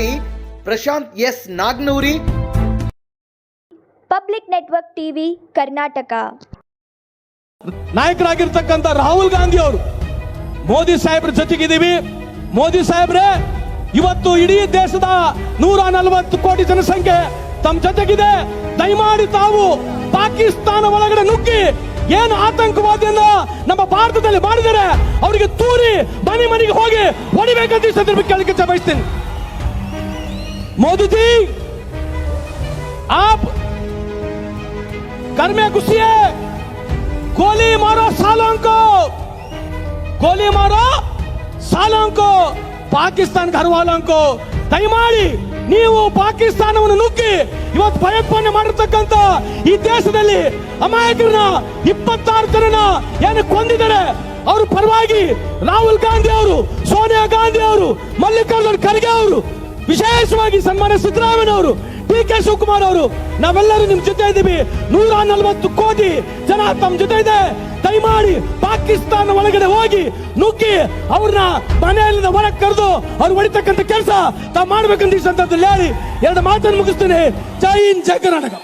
ವರದಿ Prashant S Nagnoori. Public network TV Karnataka. ನಾಯಕರಾಗಿರ್ತಕ್ಕಂಥ Rahul Gandhi ಅವರು ಮೋದಿ ಸಾಹೇಬ್ರ ಜೊತೆಗಿದ್ದೀವಿ. ಮೋದಿ ಸಾಹೇಬ್ರೆ ಇವತ್ತು ಇಡೀ ದೇಶದ ನೂರ ನಲವತ್ತು ಕೋಟಿ ಜನಸಂಖ್ಯೆ ತಮ್ಮ ಜೊತೆಗಿದೆ. ದಯಮಾಡಿ ತಾವು ಪಾಕಿಸ್ತಾನ ಒಳಗಡೆ ನುಗ್ಗಿ ಏನು ಆತಂಕವಾದಿಯನ್ನ ನಮ್ಮ ಭಾರತದಲ್ಲಿ ಮಾಡಿದರೆ ಅವರಿಗೆ ತೂರಿ ಮನೆ ಮನೆಗೆ ಹೋಗಿ ಹೊಡಿಬೇಕಂತ ಕೇಳಲಿಕ್ಕೆ ಬಯಸ್ತೀನಿ. ಮೋದಿಜಿ ಆಪ್ घर में घुसिए गोली मारो सालों को गोली मारो ಸಾಲೋं को ಪಾಕಿಸ್ತಾನ घर वालों को ದಯಮಾಡಿ ನೀವು ಪಾಕಿಸ್ತಾನವನ್ನು ನುಗ್ಗಿ ಇವತ್ತು ಭಯೋತ್ಪಾದನೆ ಮಾಡಿರ್ತಕ್ಕಂಥ ಈ ದೇಶದಲ್ಲಿ ಅಮಾಯಕರನ್ನ ಇಪ್ಪತ್ತಾರು ಜನನ ಏನು ಕೊಂದಿದ್ದಾರೆ ಅವ್ರ ಪರವಾಗಿ ರಾಹುಲ್ ಗಾಂಧಿ ಅವರು ಸೋನಿಯಾ ಗಾಂಧಿ ಅವರು ಮಲ್ಲಿಕಾರ್ಜುನ್ ಖರ್ಗೆ ಅವರು ವಿಶೇಷವಾಗಿ ಸನ್ಮಾನ ಸಿದ್ದರಾಮಯ್ಯ ಅವರು ಡಿ ಕೆ ಶಿವಕುಮಾರ್ ಅವರು, ನಾವೆಲ್ಲರೂ ನಿಮ್ ಜೊತೆ ಇದ್ದೀವಿ. ನೂರ ನಲವತ್ತು ಕೋಟಿ ಜನ ತಮ್ಮ ಜೊತೆ ಇದೆ. ದಯಮಾಡಿ ಪಾಕಿಸ್ತಾನ ಒಳಗಡೆ ಹೋಗಿ ನುಗ್ಗಿ ಅವ್ರನ್ನ ಮನೆಯಲ್ಲಿಂದ ಹೊರಗೆ ಕರೆದು ಅವ್ರು ಹೊಡಿತಕ್ಕಂಥ ಕೆಲಸ ತಾವು ಮಾಡ್ಬೇಕಂತ ಈ ಹೇಳಿ. ಎರಡು ಮಾತನ್ನು ಮುಗಿಸ್ತೀನಿ. ಜೈ ಹಿಂದ್, ಜೈ ಕರ್ನಾಟಕ.